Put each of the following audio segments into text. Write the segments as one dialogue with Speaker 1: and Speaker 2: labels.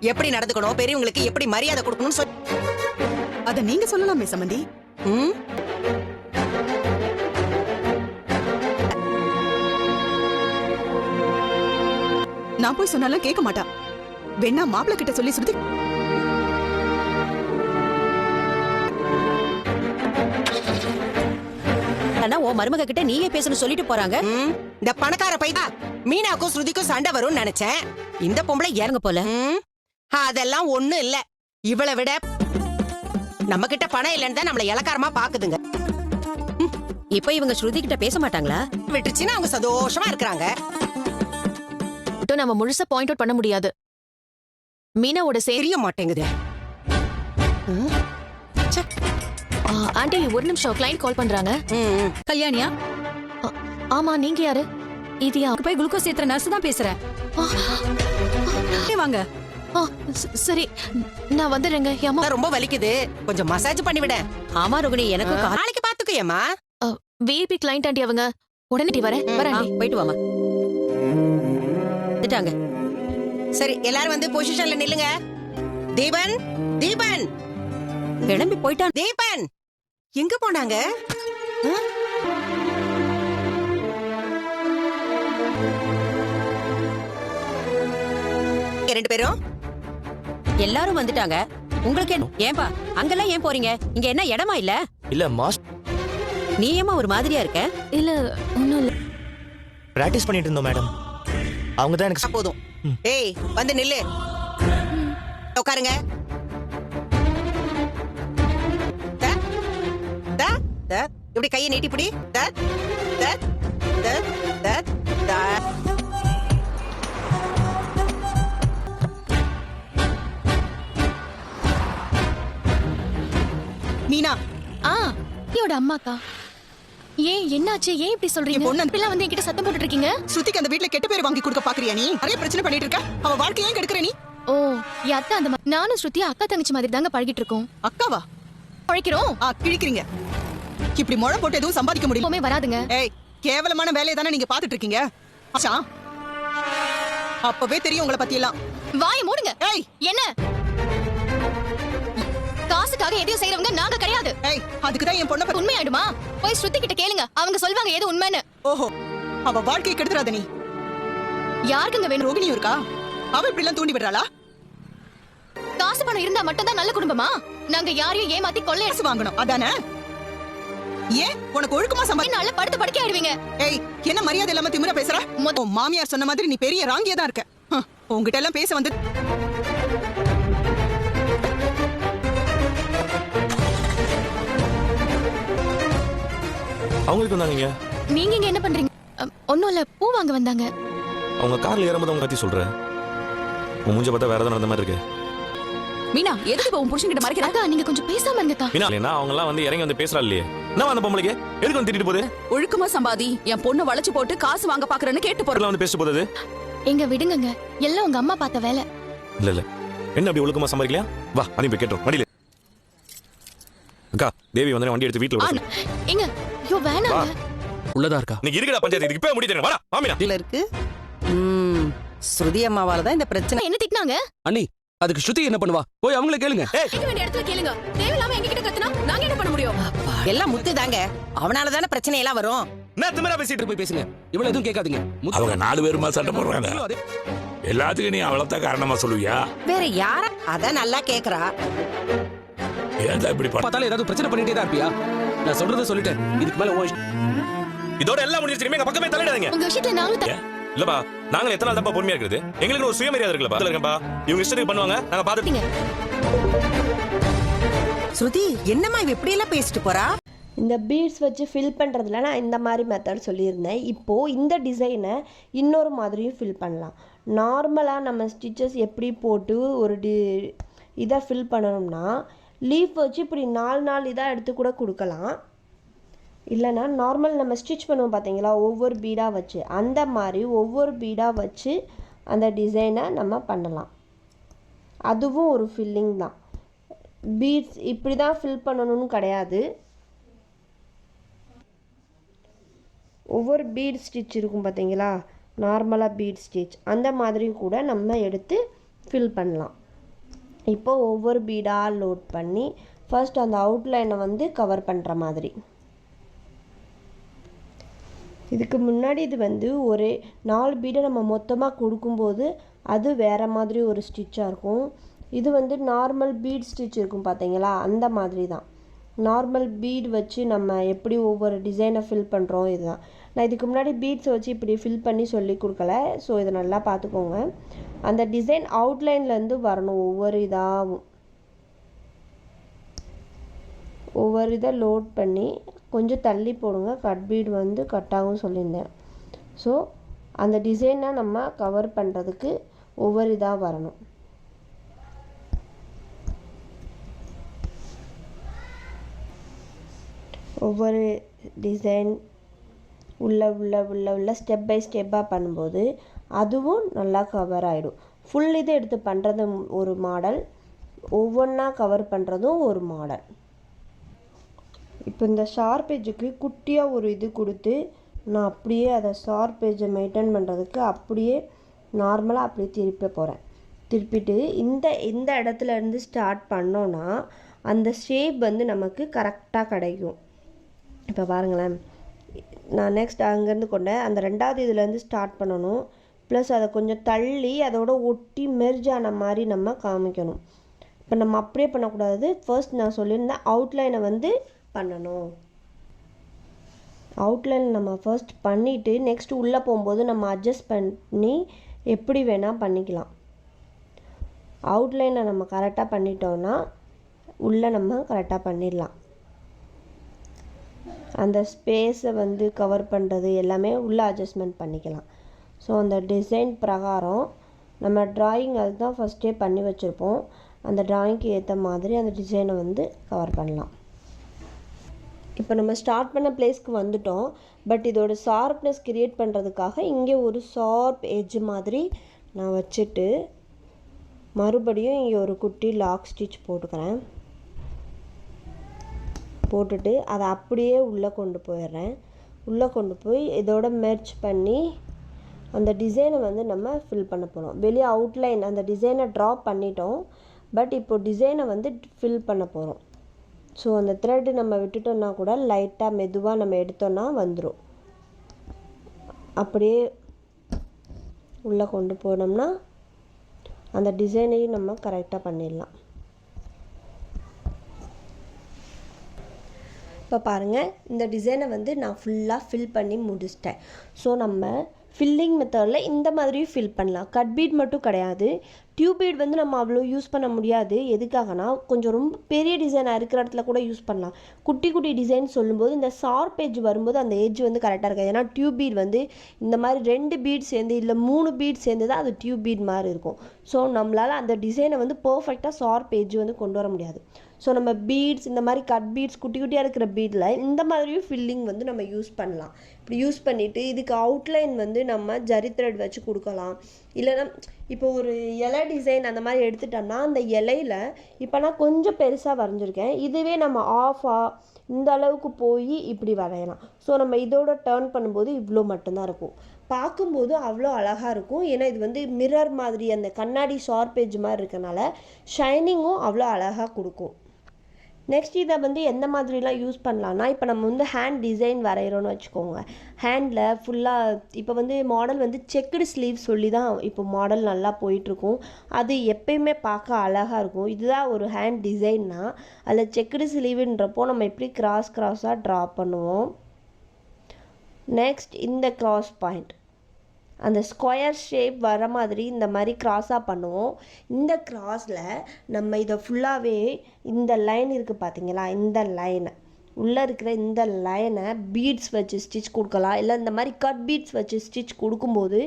Speaker 1: எப்படி நடந்துக்கணும்? பெரியவங்களுக்கு எப்படி மரியாதை கொடுக்கணும்னு சொல்லி
Speaker 2: அத நீங்க சொல்லலாமே சம்பந்தி
Speaker 1: ம்?
Speaker 2: நான் போய் சொன்னாலும் கேட்க மாட்டா. வேணா மாப்பிள்ள கிட்ட சொல்லி சுருதி
Speaker 3: ஆனா உன் மருமக கிட்ட நீயே பேசணும் சொல்லிட்டு போறாங்க?
Speaker 1: இந்த பணக்கார பைதா மீனாக்கும் ஸ்ருதிக்கும் சண்டை வரும்னு நினைச்சேன். இந்த பொம்பளை
Speaker 3: இறங்க போல?
Speaker 1: அதெல்லாம் ஒண்ணும் இல்ல. இவளை விட நம்ம கிட்ட பணம் இல்லைன்னு தான் நம்மள இலக்காரமா பாக்குதுங்க.
Speaker 3: இப்ப இவங்க ஸ்ருதி கிட்ட பேச மாட்டாங்களா?
Speaker 1: விட்டுச்சுன்னா அவங்க சந்தோஷமா இருக்கிறாங்க.
Speaker 4: நம்ம முழுசா பாயிண்ட் அவுட் பண்ண முடியாது. மீனாவோட சே
Speaker 1: தெரிய மாட்டேங்குது.
Speaker 4: ஆண்டி ஒரு நிமிஷம் கிளைண்ட் கால் பண்றாங்க.
Speaker 5: கல்யாணியா?
Speaker 4: ஆமா நீங்க யாரு? இது
Speaker 5: போய் குளுக்கோஸ் ஏத்துற நர்ஸ் தான் பேசுறேன். வாங்க.
Speaker 4: சரி. நான் வந்துடுறேங்க ஏமா
Speaker 1: ரொம்ப வலிக்குது. கொஞ்சம் மசாஜ் பண்ணி விட
Speaker 3: ஆமா ரோகிணி எனக்கும் கா-
Speaker 1: நாளைக்கு பாத்துக்கோ ஏமா
Speaker 4: விஐபி கிளைண்ட் ஆண்டி அவங்க. உடனே
Speaker 3: ஆ,
Speaker 4: ஆண்டி.
Speaker 3: போயிட்டு வாமா வந்துட்டாங்க.
Speaker 1: சரி எல்லாரும் வந்து பொசிஷன்ல நில்லுங்க. தீபன் தீபன்.
Speaker 3: கிளம்பி போயிட்டான்.
Speaker 1: தீபன்! எங்க போனாங்க? ரெண்டு பேரும்.
Speaker 3: எல்லாரும் வந்துட்டாங்க. உங்களுக்கு என்ன ஏன்பா அங்கெல்லாம் ஏன் போறீங்க? இங்க என்ன இடமா இல்ல?
Speaker 6: இல்ல மாஸ்
Speaker 3: நீ ஏமா ஒரு மாதிரியா இருக்க?
Speaker 4: இல்ல ஒண்ணும் இல்ல.
Speaker 6: பிராக்டிஸ் பண்ணிட்டு இருந்தோம் மேடம் அவங்க தான் எனக்கு
Speaker 1: போதும். ஏய் வந்து நில்லு. உட்காருங்க. த, த, த. இப்படி கையை நீட்டி பிடி த, த, த,
Speaker 4: நீயோட அம்மாக்கா? ஏன் என்னாச்சு? ஏன் இப்படி சொல்றீங்க?
Speaker 2: பொண்ணு-
Speaker 4: இப்படிலாம் வந்து என்கிட்ட சத்தம் போட்டுட்டு இருக்கீங்க
Speaker 2: ஸ்ருதிக்கு அந்த வீட்ல கெட்ட பேர் வாங்கி கொடுக்க பாக்குறியா நீ? நிறைய பிரச்சனை பண்ணிட்டு இருக்க அவ வாழ்க்கையை ஏன் கெடுக்கிற நீ?
Speaker 4: ஓ என் அத்தை அந்த மா- நானும் ஸ்ருதி அக்கா தங்கச்சி மாதிரி தாங்க பழகிட்டு இருக்கோம்
Speaker 2: அக்காவா?
Speaker 4: பழக்கிறோம்
Speaker 2: ஆ கிழிக்கிறீங்க. இப்படி முழை போட்டு எதுவும் சம்பாதிக்க
Speaker 4: எப்பவுமே வராதுங்க.
Speaker 2: ஏய் கேவலமான வேலையை தானே நீங்க பாத்துட்டு இருக்கீங்க அப்பவே தெரியும் உங்களை பத்தி எல்லாம்
Speaker 4: வாயை மூடுங்க.
Speaker 2: ஏய்!
Speaker 4: என்ன? காசுக்காக எதையும் செய்யறவங்க நாங்க கிடையாது.
Speaker 2: ஏய் அதுக்கு தான் என் பொண்ணை பத்தி
Speaker 4: உண்மையாயிடுமா? போய் ஸ்ருதி கிட்ட கேளுங்க. அவங்க சொல்வாங்க எது உண்மைன்னு.
Speaker 2: ஓஹோ அவ வாழ்க்கையை கெடுத்துறாத நீ.
Speaker 4: யாருக்குங்க வேணும்?
Speaker 2: ரோகிணியும் இருக்கா? அவ இப்படி எல்லாம் தூண்டி விடுறாளா?
Speaker 4: காசு பணம் இருந்தா மட்டும் தான் நல்ல குடும்பமா? நாங்க யாரையும் ஏமாத்தி கொள்ளை
Speaker 2: காசு வாங்கணும் அதானே? ஏன்? உனக்கு ஒழுக்கமா சம்பாதி
Speaker 4: நாள படுத்து படுக்க ஆயிடுவீங்க.
Speaker 2: ஏய் என்ன மரியாதை இல்லாம திமிரா பேசுற? உன் மாமியார் சொன்ன மாதிரி நீ பெரிய ராங்கியா தான் இருக்க. உன்கிட்ட எல்லாம் பேச வந்து
Speaker 6: அவங்களுக்கு வந்தாங்க
Speaker 4: நீங்க இங்க என்ன பண்றீங்க? ஒண்ணும் இல்ல பூ வாங்க வந்தாங்க.
Speaker 6: அவங்க கார்ல ஏறும்போது அவங்க கத்தி சொல்றேன். உன் மூஞ்ச பார்த்தா வேற ஏதாவது நடந்த மாதிரி இருக்கு.
Speaker 5: மீனா எதுக்கு இப்ப உன் புருஷன் கிட்ட மறைக்கிற?
Speaker 4: அக்கா நீங்க கொஞ்சம் பேசாம இருங்கக்கா.
Speaker 6: மீனா இல்லைன்னா அவங்க எல்லாம் வந்து இறங்கி வந்து பேசுறா இல்லையே. என்ன அந்த பொம்பளைக்கு? எதுக்கு வந்து திட்டிட்டு போகுது?
Speaker 5: ஒழுக்கமா சம்பாதி என் பொண்ணு வளைச்சு போட்டு காசு வாங்க பாக்குறேன்னு கேட்டு போற
Speaker 6: பொருளை வந்து பேசிட்டு போகுது?
Speaker 4: எங்க விடுங்கங்க எல்லாம் உங்க அம்மா பார்த்த வேலை.
Speaker 6: இல்ல இல்ல. என்ன அப்படி ஒழுக்கமா சம்பாதிக்கலையா? வா அதையும் போய் கேட்டோம் வண்டியில. அக்கா தேவி வந்து வண்டி எடுத்து வீட்டுல
Speaker 4: ஐயோ வேணாங்க.
Speaker 7: உள்ளதா இருக்கா?
Speaker 6: இன்னைக்கு இருக்கிற பஞ்சாயத்து. இதுக்கு இப்ப முடி தரேன் வாடா மாமினா
Speaker 1: இதுல இருக்கு. ம், ஸ்ருதி அம்மாவால தான் இந்த பிரச்சனை.
Speaker 4: என்ன திட்டினாங்க?
Speaker 7: அண்ணி அதுக்கு ஸ்ருதி என்ன பண்ணுவா? போய் அவங்கள கேளுங்க.
Speaker 4: கேட்க வேண்டிய இடத்துல கேளுங்க. தேவையில்லாம எங்க கிட்ட கத்துனா நாங்க என்ன பண்ண முடியும்?
Speaker 1: எல்லாம் முத்து தாங்க. அவனால தானே பிரச்சனை எல்லாம் வரும்
Speaker 6: என்ன திமிரா பேசிட்டு
Speaker 7: போய் பேசுங்க. இவ்வளவு எதுவும் கேட்காதீங்க.
Speaker 8: அவங்க நாலு பேருமா சண்டை போடுறாங்க.
Speaker 7: அதே-
Speaker 8: எல்லாத்துக்கும் நீ அவளத்தான் காரணமா சொல்லுவியா?
Speaker 1: வேற யார அத நல்லா கேக்குறா.
Speaker 8: ஏன் தான் இப்படி
Speaker 7: பார்த்தாலும் ஏதாவது பிரச்சனை பண்ணிட்டே தான் இருப்பியா? நான் சொல்றத சொல்லிட்டேன். இதுக்கு மேல இஷ்டம்.
Speaker 6: இதோட எல்லாம் முடிஞ்சிருச்சு எங்க பக்கமே தலையிடாதீங்க.
Speaker 4: உங்க விஷயத்துல நாங்களும்
Speaker 6: இல்லப்பா நாங்க எத்தனை நாள் தான் பொறுமையா இருக்கிறது? எங்களுக்கு ஒரு சுயமரியாதை இருக்குல்லப்பா. இருக்கேன்ப்பா. இவங்க இஷ்டத்துக்கு பண்ணுவாங்க நாங்க பாத்துட்டு
Speaker 1: ஸ்ருதி என்னம்மா இவ இப்படி எல்லாம் பேசிட்டு போறா?
Speaker 9: இந்த பீட்ஸ் வச்சு ஃபில் பண்ணுறதுல நான் இந்த மாதிரி மெத்தட் சொல்லியிருந்தேன். இப்போது இந்த டிசைனை இன்னொரு மாதிரியும் ஃபில் பண்ணலாம். நார்மலாக நம்ம ஸ்டிச்சஸ் எப்படி போட்டு ஒரு டி இதை ஃபில் பண்ணணும்னா லீஃப் வச்சு இப்படி நாலு நாலு இதாக எடுத்து கூட கொடுக்கலாம். இல்லைன்னா நார்மல் நம்ம ஸ்டிச் பண்ணுவோம் பார்த்தீங்களா ஒவ்வொரு பீடாக வச்சு. அந்த மாதிரி ஒவ்வொரு பீடாக வச்சு அந்த டிசைனை நம்ம பண்ணலாம். அதுவும் ஒரு ஃபில்லிங் தான். பீட்ஸ் இப்படி தான் ஃபில் பண்ணணும்னு கிடையாது. ஒவ்வொரு பீட் ஸ்டிச் இருக்கும் பார்த்தீங்களா நார்மலாக பீட் ஸ்டிச் அந்த மாதிரியும் கூட நம்ம எடுத்து ஃபில் பண்ணலாம். இப்போ ஒவ்வொரு பீடாக லோட் பண்ணி ஃபர்ஸ்ட் அந்த அவுட்லைனை வந்து கவர் பண்ணுற மாதிரி. இதுக்கு முன்னாடி இது வந்து ஒரு நாலு பீடை நம்ம மொத்தமாக கொடுக்கும்போது அது வேறு மாதிரி ஒரு ஸ்டிச்சாக இருக்கும். இது வந்து நார்மல் பீட் ஸ்டிச் இருக்கும் பார்த்தீங்களா அந்த மாதிரி தான் நார்மல் பீட் வச்சு நம்ம எப்படி ஒவ்வொரு டிசைனை ஃபில் பண்ணுறோம் இதுதான். நான் இதுக்கு முன்னாடி பீட்ஸ் வச்சு இப்படி ஃபில் பண்ணி சொல்லி கொடுக்கல. ஸோ இதை நல்லா பார்த்துக்கோங்க. அந்த டிசைன் அவுட்லைன்லேருந்து வரணும். ஒவ்வொரு இதாகவும் ஒவ்வொரு இதை லோட் பண்ணி கொஞ்சம் தள்ளி போடுங்க. கட் பீட் வந்து கட்டாகவும் சொல்லியிருந்தேன். ஸோ அந்த டிசைனை நம்ம கவர் பண்ணுறதுக்கு ஒவ்வொரு இதாக வரணும். ஒவ்வொரு டிசைன் உள்ள உள்ள உள்ள உள்ள ஸ்டெப் பை ஸ்டெப்பாக பண்ணும்போது அதுவும் நல்லா கவர் ஆகிடும் ஃபுல் இது எடுத்து பண்ணுறது ஒரு மாடல் ஒவ்வொன்றா கவர் பண்ணுறதும் ஒரு மாடல் இப்போ இந்த ஷார்ப் எஜுக்கு குட்டியாக ஒரு இது கொடுத்து நான் அப்படியே அதை ஷார்ப் எஜை மெயின்டைன் பண்ணுறதுக்கு அப்படியே நார்மலாக அப்படியே திருப்ப போகிறேன் திருப்பிட்டு இந்த இந்த இடத்துல இருந்து ஸ்டார்ட் பண்ணோன்னா அந்த ஷேப் வந்து நமக்கு கரெக்டாக கிடைக்கும். இப்போ பாருங்களேன். நான் நெக்ஸ்ட் அங்கேருந்து கொண்டேன். அந்த ரெண்டாவது இதுலேருந்து ஸ்டார்ட் பண்ணணும். ப்ளஸ் அதை கொஞ்சம் தள்ளி அதோட ஒட்டி மெர்ஜ் ஆன மாதிரி நம்ம காமிக்கணும். இப்போ நம்ம அப்படியே பண்ணக்கூடாது. ஃபர்ஸ்ட் நான் சொல்லியிருந்தேன் அவுட்லைனை வந்து பண்ணணும். அவுட்லைன் நம்ம ஃபர்ஸ்ட் பண்ணிவிட்டு நெக்ஸ்ட் உள்ளே போகும்போது நம்ம அட்ஜஸ்ட் பண்ணி எப்படி வேணால் பண்ணிக்கலாம். அவுட்லைனை நம்ம கரெக்டாக பண்ணிட்டோன்னா உள்ளே நம்ம கரெக்டாக பண்ணிடலாம். அந்த ஸ்பேஸை வந்து கவர் பண்ணுறது எல்லாமே உள்ளே அட்ஜஸ்ட்மெண்ட் பண்ணிக்கலாம். ஸோ அந்த டிசைன் பிரகாரம் நம்ம டிராயிங் அதுதான் ஃபஸ்ட்டே பண்ணி வச்சுருப்போம். அந்த டிராயிங்க்கு ஏற்ற மாதிரி அந்த டிசைனை வந்து கவர் பண்ணலாம். இப்போ நம்ம ஸ்டார்ட் பண்ண பிளேஸ்க்கு வந்துட்டோம். பட் இதோட ஷார்ப்னஸ் கிரியேட் பண்ணுறதுக்காக இங்கே ஒரு ஷார்ப் எஜ் மாதிரி நான் வச்சுட்டு மறுபடியும் இங்கே ஒரு குட்டி லாக் ஸ்டிச் போட்டுக்கிறேன். போட்டுட்டு அதை அப்படியே உள்ளே கொண்டு போயிடுறேன். உள்ளே கொண்டு போய் இதோட மெர்ச் பண்ணி அந்த டிசைனை வந்து நம்ம ஃபில் பண்ண போகிறோம் வெளியே அவுட்லைன் அந்த டிசைனை ட்ரா பண்ணிட்டோம். பட் இப்போது டிசைனை வந்து ஃபில் பண்ண போகிறோம் ஸோ அந்த த்ரெட்டு நம்ம விட்டுட்டோம்னா கூட லைட்டாக மெதுவாக நம்ம எடுத்தோன்னா வந்துடும் அப்படியே உள்ளே கொண்டு போனோம்னா அந்த டிசைனையும் நம்ம கரெக்டாக பண்ணிடலாம். இப்போ பாருங்கள் இந்த டிசைனை வந்து நான் ஃபுல்லாக ஃபில் பண்ணி முடிச்சிட்டேன். ஸோ நம்ம ஃபில்லிங் மெத்தடில் இந்த மாதிரியும் ஃபில் பண்ணலாம். கட் பீட் மட்டும் கிடையாது. டியூப் பீட் வந்து நம்ம அவ்வளோ யூஸ் பண்ண முடியாது. எதுக்காகனா கொஞ்சம் ரொம்ப பெரிய டிசைனாக இருக்கிற இடத்துல கூட யூஸ் பண்ணலாம். குட்டி குட்டி டிசைன் சொல்லும்போது இந்த ஷார்ப் எட்ஜ் வரும்போது அந்த ஏஜ் வந்து கரெக்டாக இருக்காது. ஏன்னா டியூப் பீட் வந்து இந்த மாதிரி ரெண்டு பீட் சேர்ந்து இல்லை மூணு பீட் சேர்ந்து தான் அது டியூப் பீட் மாதிரி இருக்கும். ஸோ நம்மளால் அந்த டிசைனை வந்து பர்ஃபெக்டாக ஷார்ப் எட்ஜ் வந்து கொண்டு வர முடியாது. ஸோ நம்ம பீட்ஸ் இந்த மாதிரி கட் பீட்ஸ் குட்டி குட்டியாக இருக்கிற பீடில் இந்த மாதிரியும் ஃபில்லிங் வந்து நம்ம யூஸ் பண்ணலாம். இப்படி யூஸ் பண்ணிவிட்டு இதுக்கு அவுட்லைன் வந்து நம்ம ஜரி த்ரெட் வச்சு கொடுக்கலாம். இல்லைன்னா இப்போ ஒரு இலை டிசைன் அந்த மாதிரி எடுத்துட்டோம்னா அந்த இலையில இப்போ நான் கொஞ்சம் பெருசாக வரைஞ்சிருக்கேன். இதுவே நம்ம ஆஃபாக இந்த அளவுக்கு போய் இப்படி வரையலாம். ஸோ நம்ம இதோட டேர்ன் பண்ணும்போது இவ்வளோ மட்டும்தான் இருக்கும். பார்க்கும்போது அவ்வளோ அழகாக இருக்கும். ஏன்னா இது வந்து மிரர் மாதிரி அந்த கண்ணாடி ஷார்பேஜ் மாதிரி இருக்கனால ஷைனிங்கும் அவ்வளோ அழகாக கொடுக்கும். நெக்ஸ்ட் இதை வந்து எந்த மாதிரிலாம் யூஸ் பண்ணலான்னா இப்போ நம்ம வந்து ஹேண்ட் டிசைன் வரைகிறோன்னு வச்சுக்கோங்க. ஹேண்டில் ஃபுல்லாக இப்போ வந்து மாடல் வந்து செக்குடு ஸ்லீவ் சொல்லி தான் இப்போ மாடல் நல்லா போயிட்டுருக்கும். அது எப்பயுமே பார்க்க அழகாக இருக்கும். இதுதான் ஒரு ஹேண்ட் டிசைன்னா அதில் செக்குடு ஸ்லீவுன்றப்போ நம்ம எப்படி கிராஸ் கிராஸாக ட்ரா பண்ணுவோம்? நெக்ஸ்ட் இந்த கிராஸ் பாயிண்ட் அந்த ஸ்கொயர் ஷேப் வர மாதிரி இந்த மாதிரி க்ராஸாக பண்ணுவோம். இந்த க்ராஸில் நம்ம இதை ஃபுல்லாகவே இந்த லைன் இருக்குது பார்த்தீங்களா இந்த லைனை உள்ளே இருக்கிற இந்த லைனை பீட்ஸ் வச்சு ஸ்டிச் கொடுக்கலாம். இல்லை இந்த மாதிரி கட் பீட்ஸ் வச்சு ஸ்டிச் கொடுக்கும்போது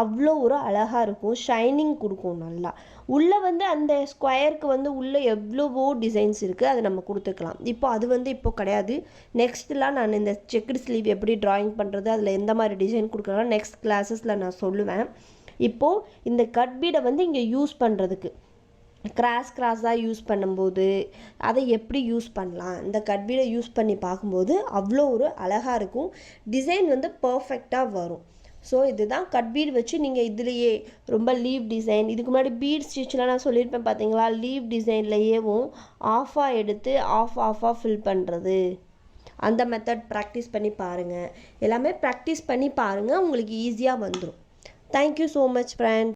Speaker 9: அவ்வளோ ஒரு அழகாக இருக்கும். ஷைனிங் கொடுக்கும் நல்லா. உள்ளே வந்து அந்த ஸ்கொயருக்கு வந்து உள்ளே எவ்வளவோ டிசைன்ஸ் இருக்குது அதை நம்ம கொடுத்துக்கலாம். இப்போ அது வந்து இப்போ கிடையாது. நெக்ஸ்ட்லாம் நான் இந்த செக்குடு ஸ்லீவ் எப்படி ட்ராயிங் பண்ணுறது அதில் எந்த மாதிரி டிசைன் கொடுக்கலாம் நெக்ஸ்ட் கிளாஸஸில் நான் சொல்லுவேன். இப்போது இந்த கட் பீடை வந்து இங்கே யூஸ் பண்ணுறதுக்கு கிராஸ் கிராஸாக யூஸ் பண்ணும்போது அதை எப்படி யூஸ் பண்ணலாம்? இந்த கட்பீடை யூஸ் பண்ணி பார்க்கும்போது அவ்வளோ ஒரு அழகாக இருக்கும். டிசைன் வந்து பர்ஃபெக்டாக வரும். ஸோ இதுதான் கட் பீட் வச்சு நீங்கள் இதுலேயே ரொம்ப லீவ் டிசைன் இதுக்கு முன்னாடி பீட் ஸ்டிச்லாம் நான் சொல்லியிருப்பேன் பார்த்தீங்களா லீவ் டிசைன்லையேவும் ஆஃபாக எடுத்து ஆஃப் ஆஃபாக ஃபில் பண்ணுறது அந்த மெத்தட் ப்ராக்டிஸ் பண்ணி பாருங்கள் எல்லாமே ப்ராக்டிஸ் பண்ணி பாருங்கள் உங்களுக்கு ஈஸியாக வந்துடும் தேங்க்யூ ஸோ மச் ஃப்ரெண்ட்